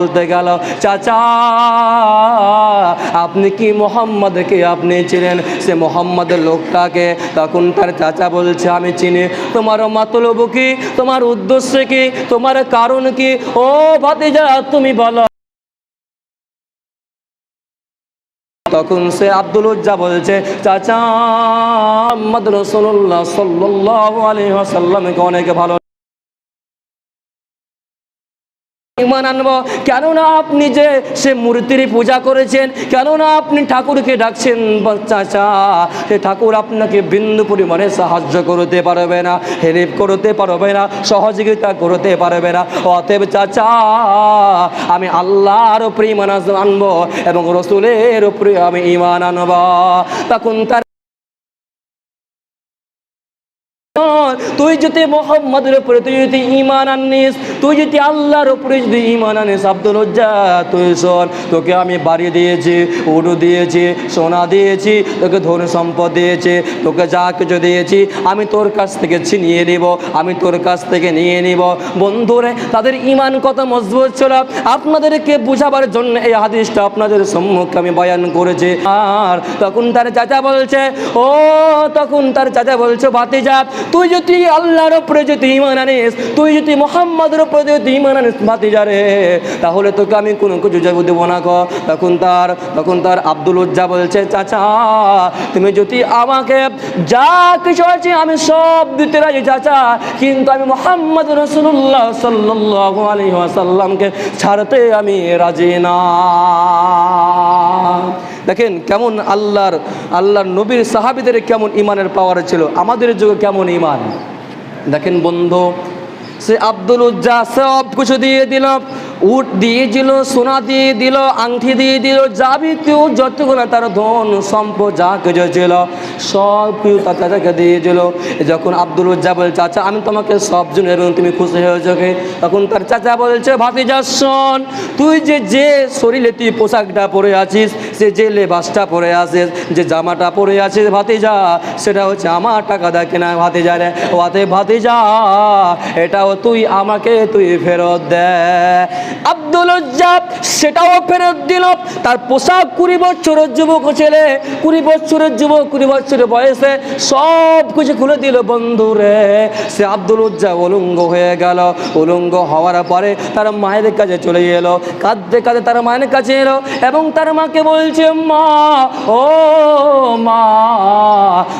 বলতে গেল, চাচা, আপনি কি মোহাম্মদকে আপনি চিনেন? সে মোহাম্মদের লোকটাকে তখন তার চাচা বলছে, আমি চিনি। তোমার মাতলব কি? তোমার উদ্দেশ্য কি? তোমার কারণ কি? ও ভাতিজা, তুমি বলো। তখন সে আব্দুল উজ্জা বলছে, চাচা, মোহাম্মদ রসুল্লাহ সাল্লাহ আলহি আসাল্লামকে অনেক ভালো ইমান কেননা আপনি যে সে মূর্তির পূজা করেছেন, কেননা আপনি ঠাকুরকে ডাকছেন চাচা, সে ঠাকুর আপনাকে বিন্দু পরিমাণে সাহায্য করতে পারবে না, হেল্প করতে পারবে না, সহযোগিতা করতে পারবে না। অতএব চাচা, আমি আল্লাহর উপরে ইমান আনব এবং রসুলের উপরে আমি ইমান আনব। তখন তার তুই যদি মোহাম্মদের উপরে, তুই যদি ইমান আনিস, তুই যদি আল্লাহর উপরে যদি ইমান আনিস, আব্দুল উজ্জা তুই শোন, তোকে আমি বাড়ি দিয়েছি, উড়ু দিয়েছি, সোনা দিয়েছি, তোকে ধন সম্পদ দিয়েছি, তোকে যা কিছু দিয়েছি, আমি তোর কাছ থেকে ছিনিয়ে নিব, আমি তোর কাছ থেকে নিয়ে নিব। বন্ধুরে, তাদের ইমান কত মজবুত ছিল? আপনাদেরকে বুঝাবার জন্য এই হাদিসটা আপনাদের সম্মুখে আমি বয়ান করেছি। আর তখন তার চাচা বলছে, ও, তখন তার চাচা বলছে, ভাতিজা, তুই যদি আল্লাহর উপরে যদি ইমান আনিস, তুই যদি মোহাম্মদের উপরে যদি ইমান আনিস, ভাতিজা রে, তাহলে তোকে আমি কোনো কিছু যাব দেবো না গো। তখন তার তখন তার আব্দুল উজ্জা বলছে, চাচা, তুমি যদি আমাকে যা কিছু আছে আমি সব দিতে রাজি, চাচা। কিন্তু আমি মোহাম্মদ রসুল্লাহ সাল্লাহ আলী আসাল্লামকে ছাড়তে আমি রাজি না। দেখেন কেমন আল্লাহর আল্লাহর নবীর সাহাবিদের কেমন ইমানের পাওয়ার ছিল? আমাদের যুগে কেমন ইমান দেখেন বন্ধু, সে আব্দুল উজ্জা সব কিছু দিয়ে দিল, উট দিয়ে দিল, সোনা দিয়ে দিল আংটি দিয়ে দিল যাবতীয় যতগুলো তার ধন সম্পদ যা কিছু ছিল, সব কিছু তার চাচাকে দিয়ে দিল। যখন আব্দুল উজ্জা বলে, চাচা, আমি তোমাকে সব জন্য এবং তুমি খুশি হয়েছো কে? তখন তার চাচা বলছে শোন, তুই যে যে শরীরে তুই পোশাকটা পরে আছিস সে যে লেবাসটা পরে আছিস যে জামাটা পরে আছিস ভাতিজা, সেটা হচ্ছে আমার টাকা দেয় কেনা ভাতিজা রে? ওতে ভাতিজা, এটাও তুই আমাকে তুই ফেরত দে। আব্দুলজ্জাব সেটাও ফেরত দিল। তার পোশাক কুড়ি বছরের যুবক ছেলে, কুড়ি বছরের যুবক, কুড়ি বছরের বয়সে সব কিছু খুলে দিল বন্ধুরে সে আব্দুল উজ্জা উলঙ্গ হয়ে গেল। উলঙ্গ হওয়ার পরে তার মায়ের কাছে চলে এলো। কাঁদতে কাঁদতে তার মায়ের কাছে এলো এবং তার মাকে বলছে মা ও মা।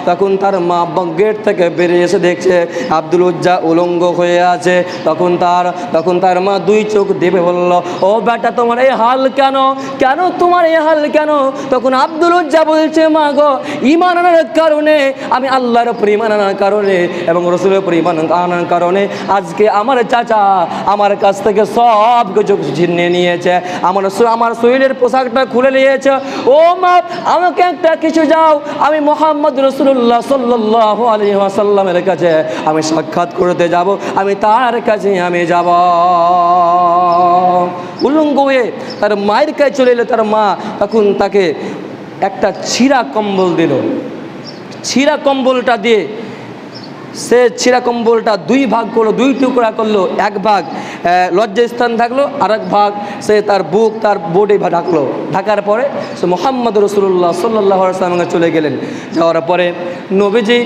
তখন তার মা গেট থেকে বেরিয়ে এসে দেখছে, আব্দুল উজ্জা উলঙ্গ হয়ে আছে। তখন তার তখন তার মা দুই চোখ দেবে বলল, ও বেটা, তোমার এই হাল কেন? কেন তোমার এই হাল কেন? তখন আব্দুল উজ্জা বলছে, মা গো ইমান আনার কারণে, আমি আল্লাহর উপর আনার কারণে এবং রসুলের উপর আনার কারণে আজকে আমার চাচা আমার কাছ থেকে সব কিছু ছিনিয়ে নিয়েছে। আমার আমার শরীরের পোশাকটা খুলে নিয়েছে। ও মা আমাকে একটা কিছু যাও আমি মোহাম্মদ রসুল্লাহ সাল্লাহ আলী আসাল্লামের কাছে আমি সাক্ষাৎ করতে যাব, আমি তার কাছে আমি যাব। উলঙ্গ হয়ে তার মায়ের কাছে চলে এলো, তার মা তখন তাকে একটা ছিঁড়া কম্বল দিল। ছিঁড়া কম্বলটা দিয়ে সে ছিঁড়া বলটা দুই ভাগ করল, দুই টুকরা করল, এক ভাগ লজ্জা স্থান থাকল আর এক ভাগ সে তার বুক, তার বোর্ডে ঢাকলো। ঢাকার পরে সে মোহাম্মদ রসুল্লাহ সাল্লাহ সাল্লামে চলে গেলেন। যাওয়ার পরে নবীজি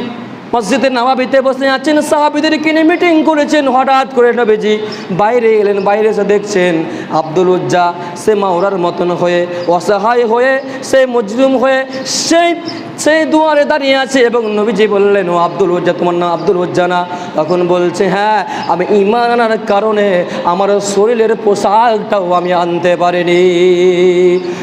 মসজিদে নামাবিতে বসে আছেন, সাহাবিদের কিনে মিটিং করেছেন। হঠাৎ করে নবীজি বাইরে এলেন, বাইরে এসে দেখছেন আব্দুল উজ্জা সে মাওরার মতন হয়ে, অসহায় হয়ে, সে মজলুম হয়ে সেই সেই দুয়ারে দাঁড়িয়ে আছে এবং নবীজি বললেন, ও আব্দুল উজ্জা, তোমার নাম আব্দুল উজ্জা না? তখন বলছে হ্যাঁ আমি ইমান আনার কারণে আমার শরীরের পোশাকটাও আমি আনতে পারিনি।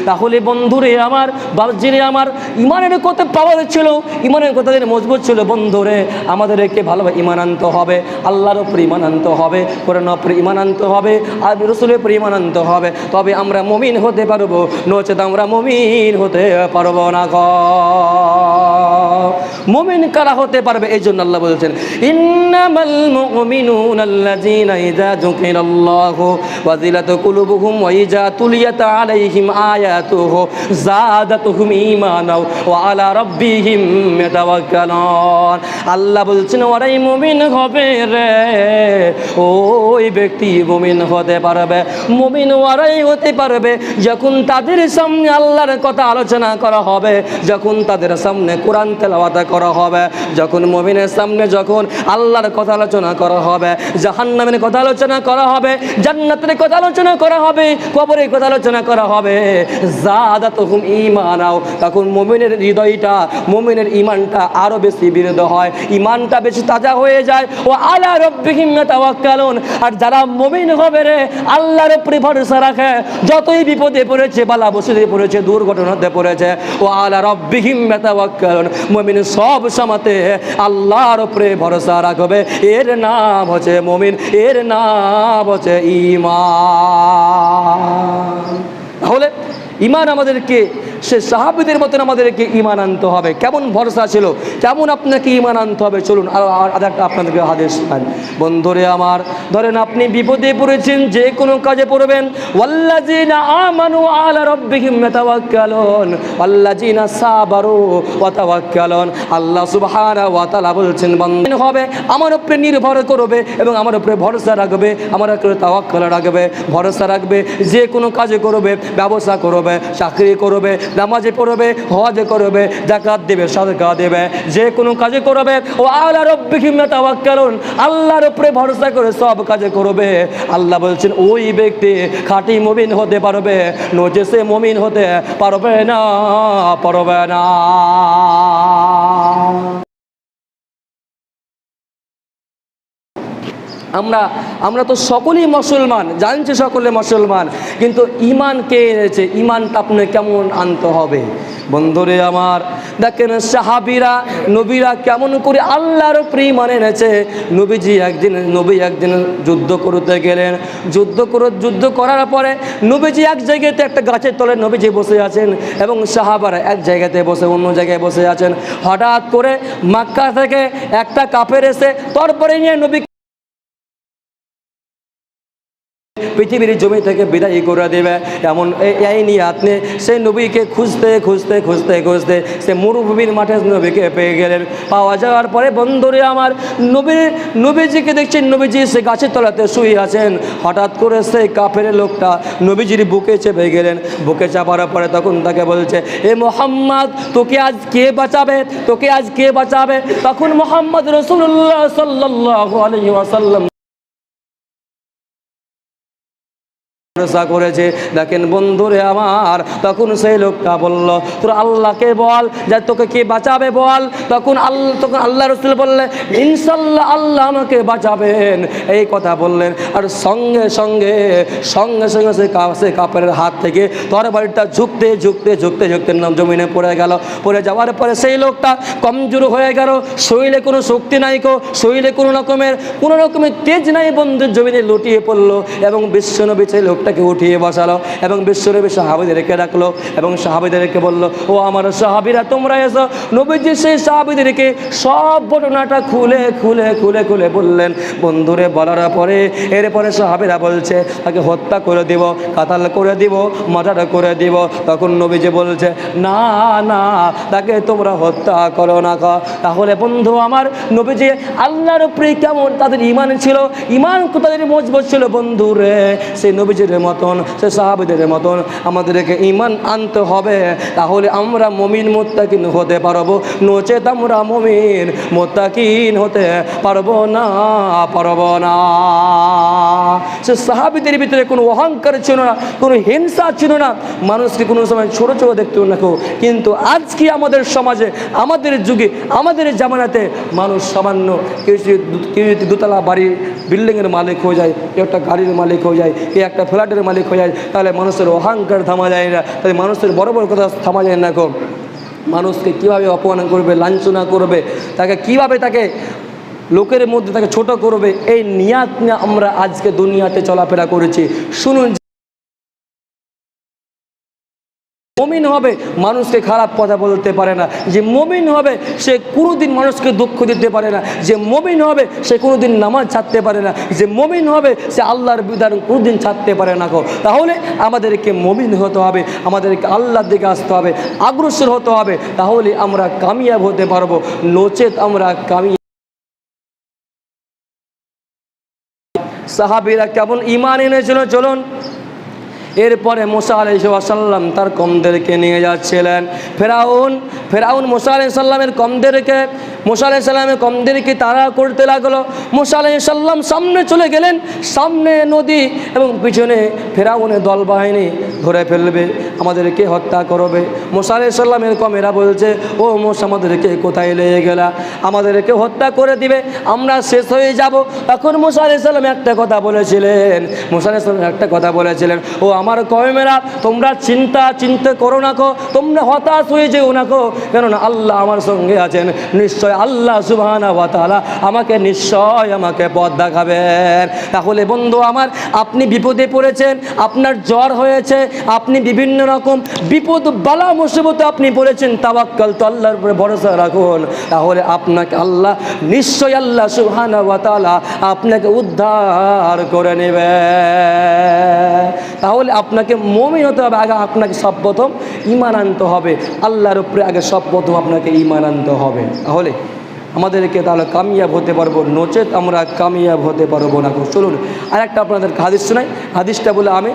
তাহলে বন্ধুরে আমার বাবজিরে আমার ইমানের কত পাওয়ার ছিল ইমানের কথা মজবুত ছিল বন্ধুরে আমাদেরকে ভালোভাবে ইমান আনতে হবে, আল্লাহর উপর ইমান আনতে হবে কোরআন উপর ইমান আনতে হবে, আর রসুলের উপর ইমান আনতে হবে। তবে আমরা মমিন হতে পারব, নচেত আমরা মমিন হতে পারব না গ। মমিন কারা হতে পারবে? এই জন্য আল্লাহ বলেছেন, ইন্নামাল মুমিনুন আল্লাযীনা ইযা যুকিরাল্লাহু ওয়াজিলাত কুলুবুহুম ওয়া ইযা তুলিয়াত আলাইহিম আয়াতুহু যাদাতুহুম ঈমানাও ওয়া আলা রাব্বিহিম ইয়াতাওয়াক্কালুন। আল্লাহ বলছেন, ওরাই মুমিন হবে রে। ওই ব্যক্তি মুমিন হতে পারবে, মুমিন ওরাই হতে পারবে। যখন তাদের সামনে আল্লাহর কথা আলোচনা করা হবে, যখন তাদের সামনে কোরআন তেলাওয়াত করা হবে, যখন মুমিনের সামনে যখন আল্লাহর কথা আলোচনা করা হবে, জাহান্নামের কথা আলোচনা করা হবে, জান্নাতের কথা আলোচনা করা হবে, কবরের কথা আলোচনা করা হবে জাদা তখন ইমানাও তখন মুমিনের হৃদয়টা, মুমিনের ইমানটা আরও বেশি বিরোধ হয় ইমানটা বেশি তাজা হয়ে যায়। ও আলা রব্বিহিম ইয়াতাওয়াক্কালুন। আর যারা মুমিন হবে রে, আল্লাহর উপরে ভরসা রাখে। যতই বিপদে পড়েছে, বালা বসুদে পড়েছে, দুর্ঘটনাতে পড়েছে ও আলা রব্বিহিম ইয়াতাওয়াক্কালুন। মুমিন সব সময়তে আল্লাহর উপরে ভরসা রাখবে। এর নাম হচ্ছে মুমিন, এর নাম হচ্ছে ঈমান। তাহলে ইমান আমাদেরকে, সে সাহাবিদের মতন আমাদেরকে ইমান আনতে হবে। কেমন ভরসা ছিল? কেমন আপনাকে ইমান আনতে হবে? চলুন, আর একটা আপনাদেরকে হাদিস পান বন্ধুরে আমার, ধরেন আপনি বিপদে পড়েছেন, যে কোনো কাজে পড়বেন, ওয়াল্লাযিনা আমানু আলা রাব্বিহিম ইয়াতাওয়াক্কালুন, ওয়াল্লাযিনা সাবারু ওয়া তাওয়াক্কালুন। আল্লাহ সুবহানাহু ওয়া বলছেন, বান্দা হবে, আমার উপরে নির্ভর করবে এবং আমার উপরে ভরসা রাখবে, আমার উপরে তাওয়াক্কাল রাখবে, ভরসা রাখবে, যে কোনো কাজে করবে, ব্যবসা করবে। চাকরি করবে, নামাজে পড়বে, হজে করবে জাকাত দেবে, সদকা দেবে, যে কোনো কাজে করবে। ও আল্লাহ রব্বিহিম তাওয়াক্কালুন আল্লাহর উপরে ভরসা করে সব কাজে করবে। আল্লাহ বলছেন, ওই ব্যক্তি খাঁটি মুমিন হতে পারবে নচে সে মুমিন হতে পারবে না পারবে না। আমরা আমরা তো সকলেই মুসলমান, জানছি সকলে মুসলমান, কিন্তু ইমান কে এনেছে? ইমানটা আপনি কেমন আনতে হবে? বন্ধুরে আমার, দেখেন সাহাবিরা, নবীরা কেমন করে আল্লাহর উপরে ইমান এনেছে? নবীজি একদিন, নবী একদিন যুদ্ধ করতে গেলেন। যুদ্ধ করে, যুদ্ধ করার পরে নবীজি এক জায়গাতে একটা গাছের তলে নবীজি বসে আছেন এবং সাহাবারা এক জায়গাতে বসে, অন্য জায়গায় বসে আছেন। হঠাৎ করে মাক্কা থেকে একটা কাপের এসে তারপরে নিয়ে নবী পৃথিবীর জমি থেকে বিদায় করে দেবে। এমন এই নিয়ে আপনি সেই নবীকে খুঁজতে খুঁজতে খুঁজতে খুঁজতে সে মরুভূমির মাঠে নবীকে পেয়ে গেলেন। পাওয়া যাওয়ার পরে বন্ধুরে আমার নবী, নবীজিকে দেখছেন। নবীজি সে গাছের তলাতে শুয়ে আছেন। হঠাৎ করে সেই কাফের লোকটা নবীজির বুকে চেপে গেলেন। বুকে চাপার পরে তখন তাকে বলছে, এ মোহাম্মদ, তোকে আজ কে বাঁচাবে? তোকে আজ কে বাঁচাবে? তখন মোহাম্মদ রসুল্লাহ সাল্লাহ আলহি ভরসা করেছে, দেখেন বন্ধুরে আমার, তখন সেই লোকটা বলল, তোর আল্লাহকে বল, যে তোকে কে বাঁচাবে বল? তখন আল্লাহ তখন আল্লাহ রসুল বললেন, ইনশাল্লাহ আল্লাহ আমাকে বাঁচাবেন। এই কথা বললেন, আর সঙ্গে সঙ্গে সঙ্গে সঙ্গে সে সে কাপড়ের হাত থেকে তরবারিটা ঝুঁকতে ঝুঁকতে ঝুঁকতে ঝুঁকতে নাম জমিনে পড়ে গেল। পড়ে যাওয়ার পরে সেই লোকটা কমজোর হয়ে গেল। শরীরে কোনো শক্তি নাই কো, শরীরে কোনো রকমের কোনো রকমের তেজ নাই বন্ধুর জমিনে লুটিয়ে পড়ল এবং বিশ্বনবী সেই লোকটাকে উঠিয়ে বসালো এবং বিশ্বনবী সাহাবিদেরকে ডাকলো এবং সাহাবিদেরকে বলল, ও আমার সাহাবিরা, তোমরা এসো। নবীজি সেই সাহাবিদেরকে সব ঘটনাটা খুলে খুলে খুলে খুলে বললেন, বন্ধুরে, বলার পরে এরপরে সাহাবিরা বলছে, তাকে হত্যা করে দিব, কাতাল করে দিব, মার্ডার করে দিব। তখন নবীজি বলছে, না না, তাকে তোমরা হত্যা করো না তাহলে বন্ধু আমার নবীজি, আল্লাহর উপরে কেমন তাদের ইমান ছিল? ইমান তাদের মজবুত ছিল বন্ধু রে সেই নবীজির মতন, সে সাহাবিদের মতন আমাদেরকে ইমান আনতে হবে। তাহলে আমরা মমিন, মোত্তাকিন হতে পারব। নচেত আমরা মমিন, মোত্তাকিন হতে পারব না পারব না। সে সাহাবিদের ভিতরে কোনো অহংকার ছিল না, কোনো হিংসা ছিল না। মানুষকে কোনো সময় ছোট ছোট দেখতে না কেউ। কিন্তু আজকে আমাদের সমাজে, আমাদের যুগে, আমাদের জামানাতে মানুষ সামান্য কেউ কেউ দোতলা বাড়ির বিল্ডিংয়ের মালিক হয়ে যায়, কেউ একটা গাড়ির মালিক হয়ে যায়, কেউ একটা ফ্ল্যাটের মালিক হয়ে যায়, তাহলে মানুষের অহংকার থামা যায় না। তাহলে মানুষের বড় বড় কথা থামা যায় না কম মানুষকে কীভাবে অপমান করবে, লাঞ্ছনা করবে, তাকে কীভাবে তাকে লোকের মধ্যে তাকে ছোট করবে, এই নিয়াত নিয়ে আমরা আজকে দুনিয়াতে চলাফেরা করেছি। শুনুন মমিন হবে, মানুষকে খারাপ কথা বলতে পারে না। যে মমিন হবে, সে কোনোদিন মানুষকে দুঃখ দিতে পারে না। যে মমিন হবে, সে কোনোদিন নামাজ ছাড়তে পারে না। যে মমিন হবে, সে আল্লাহর বিধান কোনোদিন ছাড়তে পারে না গো। তাহলে আমাদেরকে মমিন হতে হবে, আমাদেরকে আল্লাহর দিকে আসতে হবে অগ্রসর হতে হবে। তাহলে আমরা কামিয়াব হতে পারব। নচেত আমরা কামিয়াব। সাহাবিরা কেমন ইমান এনেছিল? চলুন। এরপরে মোসা আলাই সাল্লাম তার কমদেরকে নিয়ে যাচ্ছিলেন। ফেরাউন ফেরাউন মোসা আলাই সাল্লামের কমদেরকে, মোসা আলাই সাল্লামের কমদেরকে তারা করতে লাগল। মোসা আলাই সাল্লাম সামনে চলে গেলেন, সামনে নদী এবং পিছনে ফেরাউনের দল বাহিনী ধরে ফেলবে, আমাদেরকে হত্যা করবে। মোসা আলাই সাল্লামের কমেরা বলছে, ও মোসা, আমাদেরকে কোথায় লেগে গেলা? আমাদেরকে হত্যা করে দিবে, আমরা শেষ হয়ে যাব। তখন মোসা আলাই সাল্লাম একটা কথা বলেছিলেন, মোসা আলাই সাল্লাম একটা কথা বলেছিলেন, ও আমার কমেরা তোমরা চিন্তা চিন্তা করো না কো, তোমরা হতাশ হয়ে যেও না কো। কেননা আল্লাহ আমার সঙ্গে আছেন। নিশ্চয় আল্লাহ সুবহানা ওয়া আমাকে নিশ্চয় আমাকে পথ দেখাবেন। তাহলে বন্ধু আমার, আপনি বিপদে পড়েছেন, আপনার জ্বর হয়েছে, আপনি বিভিন্ন রকম বিপদ, বালা, মুসিবতে আপনি পড়েছেন তাবাক্কাল তো আল্লাহর উপরে ভরসা রাখুন। তাহলে আপনাকে আল্লাহ, নিশ্চয় আল্লাহ সুবহানা ওয়া তাআলা আপনাকে উদ্ধার করে নেবে। তাহলে আপনাকে মমিন হতে হবে, আগে আপনাকে সব প্রথম ইমান আনতে হবে। আল্লাহর উপরে আগে সব প্রথম আপনাকে ইমান আনতে হবে। তাহলে আমাদেরকে তাহলে কামিয়াব হতে পারব, নচেত আমরা কামিয়াব হতে পারব না। চলুন আর একটা আপনাদের হাদিস শোনাই। হাদিসটা বলে আমি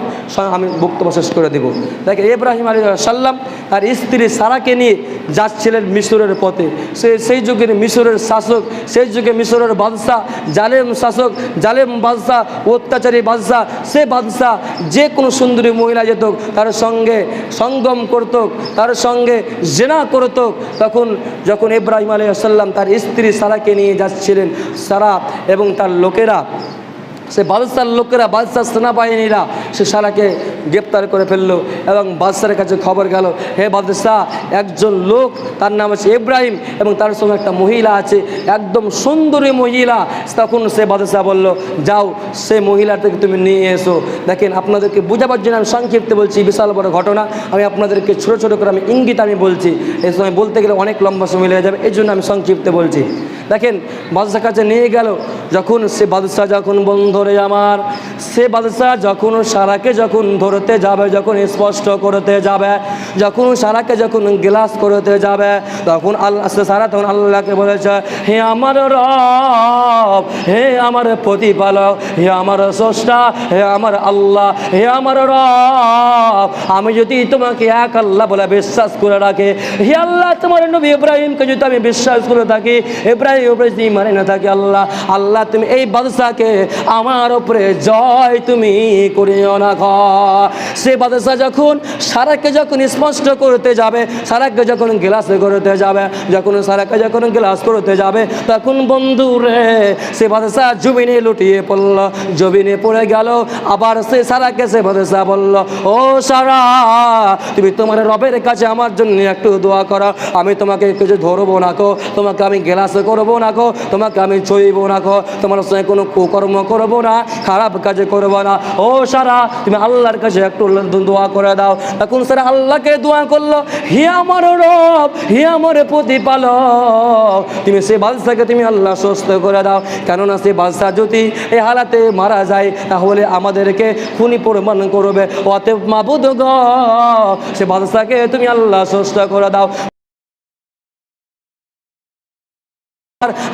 আমি বক্তব্য শেষ করে দেবো। দেখে ইব্রাহিম আলী সাল্লাম তার স্ত্রী সারাকে নিয়ে যাচ্ছিলেন মিশরের পথে। সে সেই যুগের মিশরের শাসক, সেই যুগে মিশরের বাদশাহ জালেম শাসক, জালেম বাদশাহ অত্যাচারী বাদশাহ সে বাদশাহ যে কোনো সুন্দরী মহিলা যেত, তার সঙ্গে সঙ্গম করত, তার সঙ্গে জেনা করত। তখন যখন ইব্রাহিম আলী সাল্লাম তার স্ত্রী সারাকে নিয়ে যাচ্ছিলেন সারা এবং তার লোকেরা সে বাদশার লোকেরা, বাদশার সেনাবাহিনীরা সে সারাকে গ্রেপ্তার করে ফেলল এবং বাদশার কাছে খবর গেল, হে বাদশাহ একজন লোক, তার নাম আছে ইব্রাহিম এবং তার সঙ্গে একটা মহিলা আছে, একদম সুন্দরী মহিলা। তখন সে বাদশাহ বলল, যাও, সে মহিলাটাকে তুমি নিয়ে এসো। দেখেন, আপনাদেরকে বোঝাবার জন্য আমি সংক্ষিপ্ত বলছি, বিশাল বড় ঘটনা। আমি আপনাদেরকে ছোটো ছোটো করে আমি ইঙ্গিত আমি বলছি। এই সময় বলতে গেলে অনেক লম্বা সময় লেগে যাবে এই জন্য আমি সংক্ষিপ্ত বলছি। দেখেন বাদশাহ কাছে নিয়ে গেল যখন সে বাদশাহ যখন বন্ধরে আমার, সে বাদশাহ যখন সারাকে যখন ধরতে যাবে, যখন স্পষ্ট করতে যাবে, যখন সারাকে যখন গ্লাস করতে যাবে, তখন আল্লাহ সারা তখন আল্লাহকে বলেছে, হে আমার রব, হে আমার প্রতিপালক, হে আমার স্রষ্টা, হে আমার আল্লাহ, হে আমার রব, আমি যদি তোমাকে এক আল্লাহ বলে বিশ্বাস করে রাখে, হে আল্লাহ, তোমার নবী ইব্রাহিমকে যদি আমি বিশ্বাস করে থাকি, ইব্রাহিম যদি মানে না থাকি, আল্লাহ আল্লাহ তুমি এই বাদশাকে আমার উপরে জয় তুমি করিও না খ সে বাদশাহ যখন সারাকে যখন স্পষ্ট করতে যাবে, সারাকে যখন গ্লাস করতে যাবে, যখন সারাকে যখন গ্লাস করতে যাবে, তখন বন্ধু রে সে বাদশাহ জমিনে লুটিয়ে পড়ল জমিনে পড়ে গেল, আবার সে সারাকে, সে বাদশাহ বলল, ও সারা, তুমি তোমার রবের কাছে আমার জন্য একটু দোয়া করো, আমি তোমাকে কিছু ধরবো না কো তোমাকে আমি গ্লাস করব না কো তোমাকে আমি ছইবো না কো তোমার সঙ্গে কোনো কুকর্ম করব না, খারাপ কাজে করব না। ও সারা, তুমি আল্লাহর কাছে একটু দোয়া করে দাও। তখন সারা আল্লাহকে দোয়া করল, হে আমার রব, হে আমার প্রতিপালক। তুমি সে বাদশাকে তুমি আল্লাহ সুস্থ করে দাও। কেননা সে বাদশাহ যদি এই হালাতে মারা যায়, তাহলে আমাদেরকে খুনি প্রমাণ করবে। অতএব মাবুদ গ, সে বাদশাকে তুমি আল্লাহ সুস্থ করে দাও।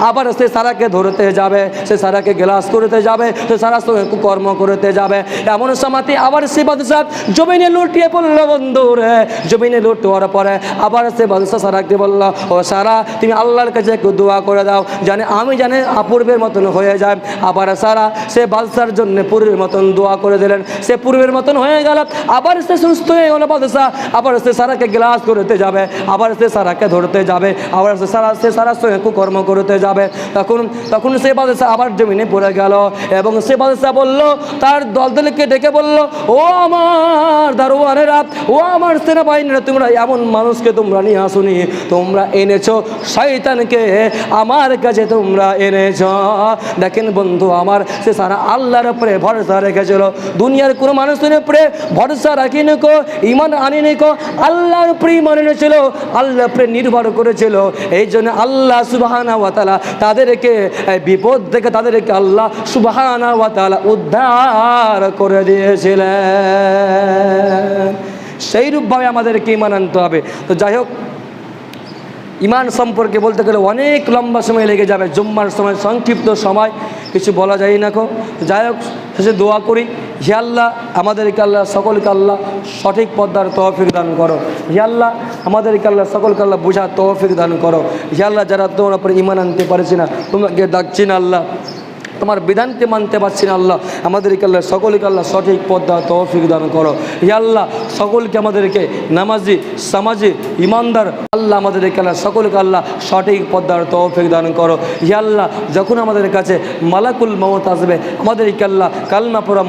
আবার সে সারাকে ধরতে যাবে, সে সারাকে গ্লাস করতে যাবে, সে সঙ্গে কর্ম করতে যাবে। এমন সমাতি আবার সে বাদশাহ জমিনে লুটিয়ে পড়ল বন্ধু রে জমিনে লুট হওয়ার পরে আবার সে বাদশাহ সারাকে বলল, ও সারা, তুমি আল্লাহর কাছে একটু দোয়া করে দাও। জানে, আমি জানে অপূর্বের মতন হয়ে যায়। আবার সারা সে বাদশার জন্য পূর্বের মতন দোয়া করে দিলেন। সে পূর্বের মতন হয়ে গেল। আবার সে সুস্থ হয়ে গেল বাদশাহ। আবার সে সারাকে গ্লাস করতে যাবে, আবার সে সারাকে ধরতে যাবে, আবার সে সারা সে সারার সঙ্গে কুকর্ম করতে যাবে। তখন তখন সে বাদশাহ আবার জমিনে পড়ে গেল এবং সে বাদশাহ বলল, তার দলদলকে ডেকে বলল, ও আমার দারোয়ানেরা ও আমার সেনাবাহিনীরা, তোমরা এমন মানুষকে তোমরা নিয়ে আসুনি। তোমরা এনেছো শয়তানকে, আমার কাছে তোমরা এনেছো। দেখেন বন্ধু, আমার সে সারা আল্লাহর উপরে ভরসা রেখেছিল। দুনিয়ার কোনো মানুষের উপরে ভরসা রাখিনি কো, ইমান আনিনি কো, আল্লাহর উপরে ইমান এনেছিল আল্লাহর উপরে নির্ভর করেছিল। এই জন্য আল্লাহ সুবাহানা ওয়াতালা তাদেরকে বিপদ থেকে তাদেরকে আল্লাহ সুবাহানা ওয়াতালা উদ্ধার করে দিয়েছিলেন। সেই রূপভাবে আমাদেরকে ইমান আনতে হবে। তো যাই হোক ইমান সম্পর্কে বলতে গেলে অনেক লম্বা সময় লেগে যাবে। জুম্মার সময়, সংক্ষিপ্ত সময়, কিছু বলা যায় না কো। যাই হোক, শেষে দোয়া করি। হে আল্লাহ, আমাদেরকে আল্লাহ, সকলকে আল্লাহ সঠিক পদ্মার তৌফিক দান করো। হে আল্লাহ আমাদেরকে আল্লাহ সকলকে আল্লাহ বোঝার তৌফিক দান করো। হে আল্লাহ, যারা তোমার উপরে ইমান আনতে পারছি না, তোমাকে ডাকছি না আল্লাহ। তোমার বিধানকে মানতে পারছি না আল্লাহ। আমাদেরকে আল্লাহ সকলকে আল্লাহ সঠিক পদ্মা তৌফিক দান করো। হে আল্লাহ, সকলকে আমাদেরকে নামাজি, সামাজি ইমানদার আল্লাহ আমাদেরকে আল্লাহ সকলকে আল্লাহ সঠিক পদ্মার তৌফিক দান করো। হে আল্লাহ, যখন আমাদের কাছে মালাকুল মমত আসবে, আমাদেরকে আল্লাহ কালমা পড়া